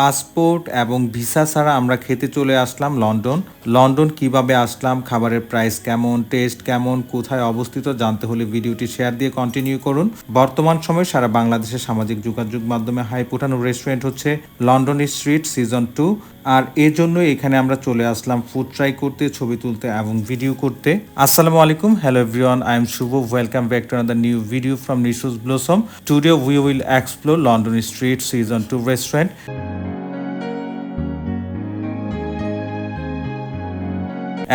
Passport এবং visa ছাড়া আমরা খেতে চলে আসলাম লন্ডন। লন্ডন কীভাবে আসলাম, খাবারের প্রাইস কেমন, টেস্ট কেমন, কোথায় অবস্থিত জানতে হলে ভিডিওটি শেয়ার দিয়ে কন্টিনিউ করুন। বর্তমান সময়ে সারা বাংলাদেশের সামাজিক যোগাযোগ মাধ্যমে হাই উঠানো রেস্টুরেন্ট হচ্ছে লন্ডন স্ট্রিট সিজন টু আর এর জন্য এখানে আমরা চলে আসলাম ফুড ট্রাই করতে, ছবি তুলতে এবং ভিডিও করতে। আসসালামু আলাইকুম hello everyone I am Shubho welcome back to another new video from Nishu's Blossom today we will explore London Street Season Two restaurant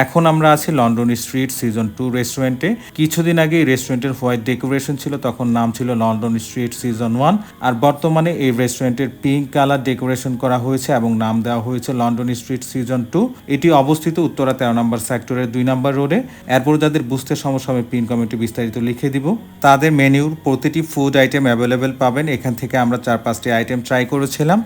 এখন আমরা আছি লন্ডন স্ট্রিট সিজন টু রেস্টুরেন্টে কিছুদিন আগে এই রেস্টুরেন্টের হোয়াইট ডেকোরেশন ছিল, তখন নাম ছিল লন্ডন স্ট্রিট সিজন ওয়ান আর বর্তমানে এই রেস্টুরেন্টের পিঙ্ক কালার ডেকোরেশন করা হয়েছে এবং নাম দেওয়া হয়েছে লন্ডন স্ট্রিট সিজন টু এটি অবস্থিত উত্তরা তেরো নম্বর সেক্টরের দুই নম্বর রোডে এরপর যাদের বুঝতে সমস্যা হবে পিন কমিটি বিস্তারিত লিখে দিব। তাদের মেনুর প্রতিটি ফুড আইটেম অ্যাভেলেবেল পাবেন। এখান থেকে আমরা চার পাঁচটি আইটেম ট্রাই করেছিলাম।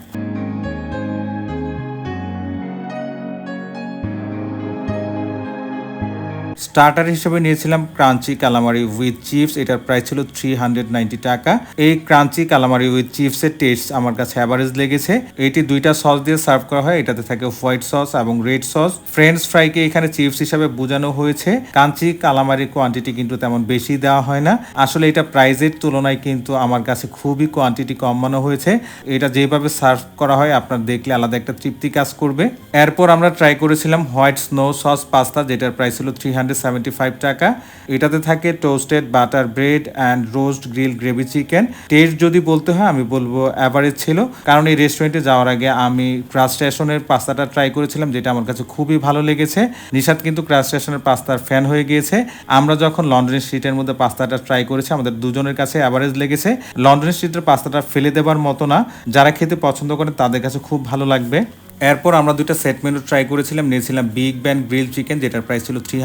স্টার্টার হিসেবে নিয়েছিলাম ক্রাঞ্চি কালামারি উইথ চিপস এটার প্রাইস ছিল থ্রি হান্ড্রেড নাইনটি টাকা। এই ক্রাঞ্চি কালামারি উইথ চিপসের টেস্ট আমার কাছে অ্যাভারেজ লেগেছে। এটি দুইটা সস দিয়ে সার্ভ করা হয়, এটাতে থাকে হোয়াইট সস এবং রেড সস ফ্রেঞ্চ ফ্রাইকে এখানে চিপস হিসাবে বোঝানো হয়েছে। কাঞ্চি কালামারির কোয়ান্টিটি কিন্তু তেমন বেশি দেওয়া হয় না। আসলে এটা প্রাইজের তুলনায় কিন্তু আমার কাছে খুবই কোয়ান্টিটি কমানো হয়েছে। এটা যেভাবে সার্ভ করা হয়, আপনার দেখলে আলাদা একটা তৃপ্তি কাজ করবে। এরপর আমরা ট্রাই করেছিলাম হোয়াইট স্নো সস পাস্তা যেটার প্রাইস ছিল থ্রি হান্ড্রেড সেভেন্টি ফাইভ টাকা। এটাতে থাকে toasted butter bread and roast grill gravy chicken taste যদি বলতে হয়, আমি বলব অ্যাভারেজ ছিল। কারণ এই রেস্টুরেন্টে যাওয়ার আগে আমি ক্রাস স্টেশনের পাস্তাটা ট্রাই করেছিলাম, যেটা আমার কাছে খুবই ভালো লেগেছে। নিশাদ কিন্তু ক্রাস স্টেশনের পাস্তার ফ্যান হয়ে গিয়েছে। আমরা যখন লন্ডন স্ট্রিটের মধ্যে পাস্তাটা ট্রাই করেছি, আমাদের দুজনের কাছে অ্যাভারেজ লেগেছে। লন্ডন স্ট্রিটের পাস্তাটা ফেলে দেবার মতো না। যারা খেতে পছন্দ করে, তাদের কাছে খুব ভালো লাগবে। এরপর আমরা দুটো সেট মেনু ট্রাই করেছিলাম, নিয়েছিলাম বিগ ব্যান গ্রিল চিকেন যেটার প্রাইস ছিল থ্রি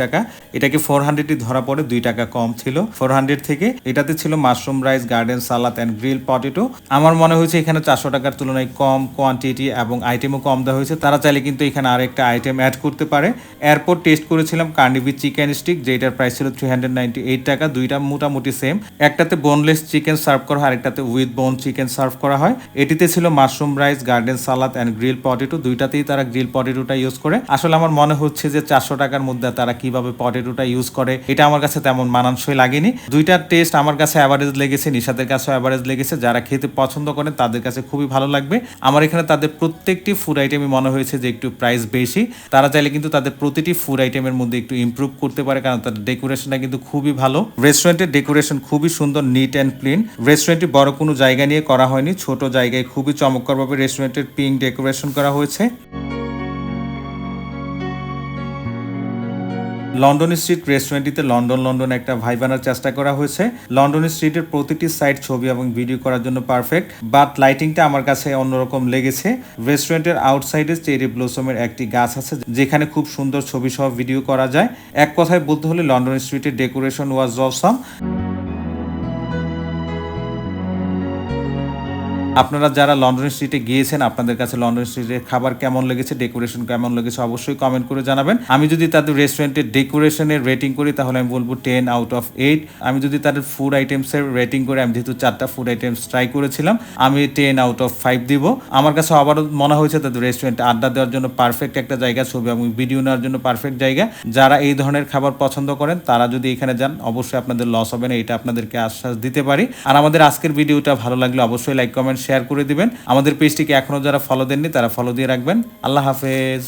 টাকা। এটাকে ফোর হান্ড্রেডই ধরা পড়ে, দুই টাকা কম ছিল। ফোর হান্ড্রেড থেকে, এটাতে ছিল mushroom rice garden salad and grill potato আমার মনে হয়েছে এখানে চারশো টাকার তুলনায় কম কোয়ান্টিটি এবং আইটেমও কম দেওয়া হয়েছে। তারা চাইলে কিন্তু এখানে আরেকটা আইটেম অ্যাড করতে পারে। এরপর টেস্ট করেছিলাম কার্নিভি চিকেন স্টিক যেটার প্রাইস ছিল থ্রি হান্ড্রেড এইট টাকা। দুইটা মোটামুটি সেম একটাতে বোনলেস চিকেন সার্ভ করা হয়, আরেকটাতে উইথ বোন চিকেন সার্ভ করা হয়। এটিতে ছিল mushroom rice garden salad and grill potato, দুইটাতেই তারা গ্রিল পটেটোটা ইউজ করে। আসলে আমার মনে হচ্ছে যে চারশো টাকার মধ্যে তারা কীভাবে পটেটোটা ইউজ করে, এটা আমার কাছে তেমন মানানসই লাগেনি। দুইটার টেস্ট আমার কাছে অ্যাভারেজ লেগেছে, নিশাদের কাছেও অ্যাভারেজ লেগেছে। যারা খেতে পছন্দ করেন, তাদের কাছে খুবই ভালো লাগবে। আমার এখানে তাদের প্রত্যেকটি ফুড আইটেমই মনে হয়েছে যে একটু প্রাইস বেশি। তারা চাইলে কিন্তু তাদের প্রতিটি ফুড আইটেমের মধ্যে একটু ইমপ্রুভ করতে পারে, কারণ তাদের ডেকোরেশনটা কিন্তু খুবই ভালো। রেস্টুরেন্টের ডেকোরেশন খুবই সুন্দর নিট অ্যান্ড ক্লিন রেস্টুরেন্টটি বড় কোনো জায়গা নিয়ে করা হয়নি, ছোট জায়গায় খুবই চমৎকারভাবে রেস্টুরেন্টের পিঙ্ক ডেকোরেশন করা হয়েছে। লন্ডন স্ট্রিট রেস্টুরেন্টটিতে লন্ডন লন্ডন একটা ভাই বানার চেষ্টা করা হয়েছে। লন্ডন স্ট্রিটের প্রতিটি সাইড ছবি এবং ভিডিও করার জন্য পারফেক্ট, বাট লাইটিংটা আমার কাছে অন্যরকম লেগেছে। রেস্টুরেন্টের আউটসাইডে চেরি ব্লসমের একটি গাছ আছে, যেখানে খুব সুন্দর ছবি সহ ভিডিও করা যায়। এক কথায় বলতে হলে লন্ডন স্ট্রিটের ডেকোরেশন ওয়াজ অসম। আপনারা যারা লন্ডন স্ট্রিটে গিয়েছেন, আপনাদের কাছে লন্ডন স্ট্রিটের খাবার কেমন লেগেছে ডেকোরেশন কেমন লেগেছে, অবশ্যই কমেন্ট করে জানাবেন। আমি যদি তাদের রেস্টুরেন্টের ডেকোরেশনের রেটিং করি, তাহলে আমি বলব টেন আউট অফ এইট আমি যদি তাদের ফুড আইটেমসের রেটিং করে, আমি যেহেতু চারটা ফুড আইটেমস ট্রাই করেছিলাম, আমি টেন আউট অফ ফাইভ দিব। আমার কাছে আবারও মনে হয়েছে তাদের রেস্টুরেন্টে আড্ডা দেওয়ার জন্য পারফেক্ট একটা জায়গা, ছবি এবং ভিডিও নেওয়ার জন্য পারফেক্ট জায়গা। যারা এই ধরনের খাবার পছন্দ করেন, তারা যদি এখানে যান, অবশ্যই আপনাদের লস হবে না, এটা আপনাদেরকে আশ্বাস দিতে পারি। আর আমাদের আজকের ভিডিওটা ভালো লাগলে অবশ্যই লাইক কমেন্ট শেয়ার করে দিবেন। আমাদের পেজটিকে এখনও যারা ফলো দেননি, তারা ফলো দিয়ে রাখবেন। আল্লাহ হাফেজ।